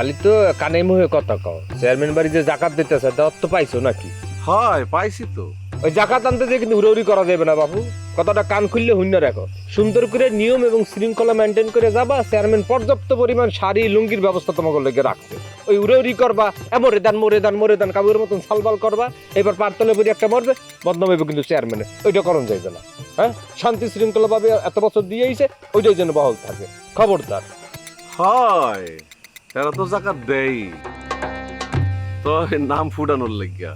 খালি তো কানে মুহে কথা কও। চেয়ারম্যান বাড়ি যে জাকাত দিতেছে দেওয়ার তো পাইছো নাকি? হয় পাইছি তো। ওই জাকাত আনতে যে কিন্তু উড়াউড়ি করা যাবে না বাবু। কথাটা কান খুললে শূন্য রাখো। সুন্দর করে নিয়ম এবং শৃঙ্খলা মেনটেন করে যাবা চেয়ারম্যান পর্যাপ্ত পরিমাণ শাড়ি লুঙ্গির ব্যবস্থা তোমাকে লেগে রাখছে ওই উড়াউড়ি করবা এমরে দান মরে দান মরে দান কাবুর মতন সালবাল করবা এবার পারতলে পরি একটা মরবে বদনাম হইবে কিন্তু চেয়ারম্যানের। ওইটা করণ যাইবে না। হ্যাঁ? শান্তি শৃঙ্খলা ভাবে এত বছর দিয়ে আইছে ওইটাই যেন বহাল থাকে। খবরদার। হয়। এরা তো জাকাত দেই। তো নাম ফুটানোর লাগিয়া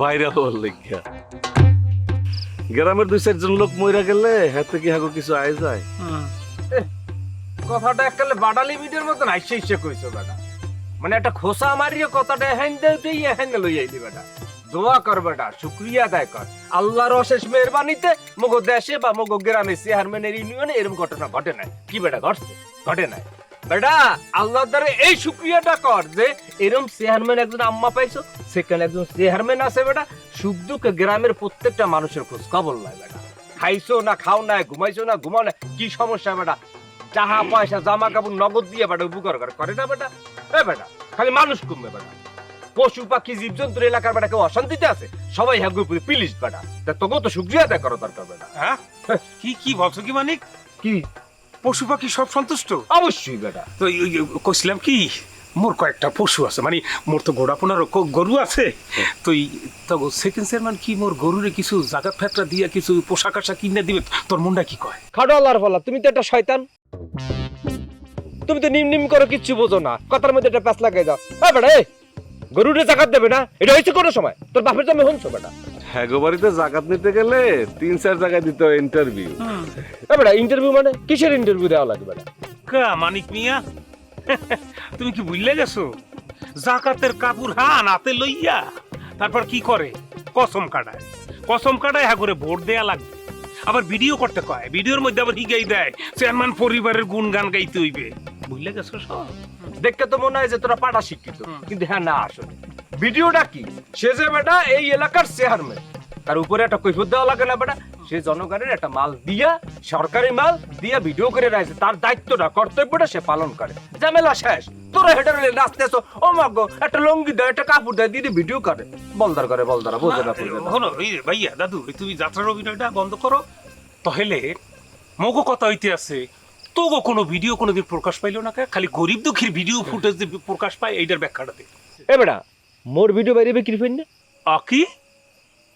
ভাইরাল হওয়ার লাগিয়া। গ্রামের দুই চারজন লোক মইরা গেলে হাতে কি হাগো কিছু আয় যায়? কথাটা এককালে বাডালি মিটের মতন আইসে আইসে কইছো বেটা। মানে একটা খোসা মারিয়ে কথাটা হ্যান দেই হ্যান লই আইলি বেটা। দোয়া কর বেটা, শুক্রিয়া আদায় কর। আল্লাহর অশেষ মেহরবানিতে মগো দেশে বা মগো গ্রামে চেয়ারম্যানের ইউনিয়নে এরকম ঘটনা ঘটে নাই। কি বেটা ঘটছে? ঘটে নাই। বেটা আল্লাহর দ্বারা এই শুক্রিয়াটা কর যে এরকম চেয়ারম্যান একজন আম্মা পাইছো সেখানে একজন চেয়ারম্যান আছে বেটা। সুখ দুঃখে গ্রামের প্রত্যেকটা মানুষের খোঁজ খবর নাই বেটা। খাইছো না খাও না ঘুমাইছো না ঘুমাও না কি সমস্যা বেটা? টাকা পয়সা জামা কাপড় নগদ দিয়ে বেটা উপকার করে করে না বেটা? এ বেটা খালি মানুষ কমবে বেটা। পশু পাখি জীবজন্তুর এলাকার বেটা কেউ অশান্তিতে আছে? সবাই হ্যাঁ উপরে পিলিশ বেটা। তা তোকেও তো শুক্রিয়া আদায় করো দরকার বেটা। হ্যাঁ? কি কি ভাবছ কি মানিক? কি? পশু পাখি সব সন্তুষ্ট? অবশ্যই বেটা। তো কইছিলাম কি মোর কয়েকটা পশু আছে মানে মোর তো ঘোড়াপোনার গরু আছে। তো সেকেন্ড চেয়ারম্যান কি মোর গরুরে কিছু জাগাত ফ্যাটরা দিয়া কিছু পোশাক আশাক কিনে দিবে? তোর মনটা কি কয়? খাটো আল্লাহর ফলা তুমি তো একটা শয়তান। তুমি তো নিম নিম করো কিচ্ছু বোঝো না। কথার মধ্যে একটা প্যাঁচ লাগাই দাও। হ্যাঁ বেটা এই গরুরে জাকাত দেবে না? এটা হয়েছে কোনো সময়? তোর বাপের জন্য হনছো বেটা? হ্যাগো বাড়িতে জাকাত নিতে গেলে তিন চার জায়গায় দিতে হয় ইন্টারভিউ বেটা ইন্টারভিউ মানে কিসের ইন্টারভিউ দেওয়া লাগবে বেটা? কা মানিক মিয়া? তুমি কি বুঝলে গেছো? জাকাতের কাপড় হান হাতে লইয়া তারপর কি করে? কসম কাটায়। কসম কাটায় হ্যাঁ করে ভোট দেয়া লাগবে। আবার ভিডিও করতে কয়। ভিডিওর মধ্যে আবার হিগাই দেয় চেয়ারম্যান পরিবারের গুণগান গাইতে হইবে। বুঝলে গেছো সব? দেখতে তো মনে হয় যে তোরা পাটা শিক্ষিত। কিন্তু হ্যাঁ না আসলে। ভিডিওটা কি? সে যে বেটা এই এলাকার চেয়ারম্যান তার উপরে একটা কৈফত দেওয়া লাগে না বেটা। সে জনগণের একটা মাল দিয়া সরকারি মাল দিয়া ভিডিও করে রাখছে। তার দায়িত্বটা কর্তব্যটা সে পালন করে। ঝামেলা শেষ। তোরা নাচতেছো। ও মাগো একটা লঙ্গি দেয় একটা কাপড় দেয় দিদি ভিডিও করে। বলদার করে বলদারা বোঝে না বোঝে না। হলো এই ভাইয়া দাদু তুমি যাত্রার অভিনয়টা বন্ধ করো। তাহলে মগো কথা হইতে আছে তোগো কোনো ভিডিও কোনোদিন প্রকাশ পাইলো না? খালি গরিব দুঃখীর ভিডিও ফুটেজ প্রকাশ পায় এইটার ব্যাখ্যাটা দে। এ বেটা মোর ভিডিও বাইরে বিক্রি ফেন আকি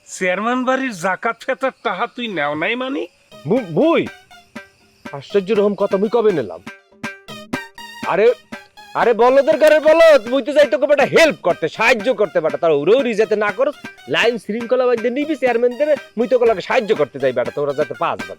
চেয়ারম্যান বাড়ির জাকাত ফেতার টাহা তুই নেও নাই মানি? বুই আশ্চর্য রকম কথা মুই কবে নিলাম? আরে আরে বলদের ঘরে বলো মুই তো যাই তোকে বেটা হেল্প করতে সাহায্য করতে বেটা তার উড়ৌরি যাতে না করো লাইন শৃঙ্খলা বাধ্যে নিবি চেয়ারম্যান দেবে মুই তোকে লাগে সাহায্য করতে যাই বেটা তোরা যাতে পাস বেটা।